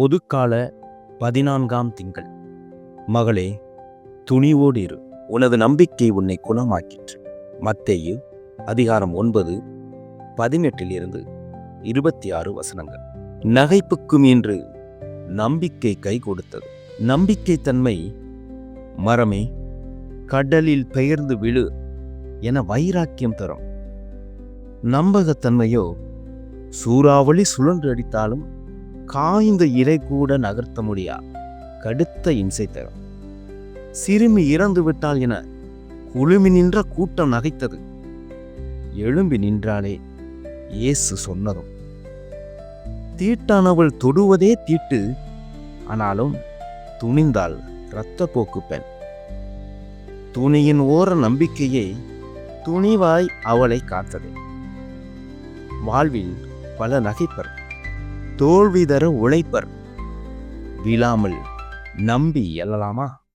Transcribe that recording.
பொதுக்கால பதினான்காம் திங்கள். மகளே துணிவோடு இரு. உனது நம்பிக்கை உன்னை குணமாக்கிற்று. மத்தேயு அதிகாரம் ஒன்பது பதினெட்டிலிருந்து இருபத்தி ஆறு வசனங்கள். நகைப்புக்கும் இன்று நம்பிக்கை கை கொடுத்தது. நம்பிக்கை தன்மை மரமே கடலில் பெயர்ந்து விழு என வைராக்கியம் தரும். நம்பகத்தன்மையோ சூறாவளி சுழன்று அடித்தாலும் காய்ந்த இலை கூட நகர்த்த முடியா? கடுத்த இம்சை தரும். சிறுமி இறந்து விட்டால் என குழுமி நின்ற கூட்டம் நகைத்தது. எழும்பி நின்றாலே இயேசு சொன்னதும். தீட்டானவள் தொடுவதே தீட்டு ஆனாலும் துணிந்தால் இரத்தப்போக்கு பெண். துணியின் ஓர நம்பிக்கையை துணிவாய் அவளை காத்தது. வாழ்வில் பல நகைப்பர் தோல்வி தர உழைப்பர். விழாமல் நம்பி எழலாமா?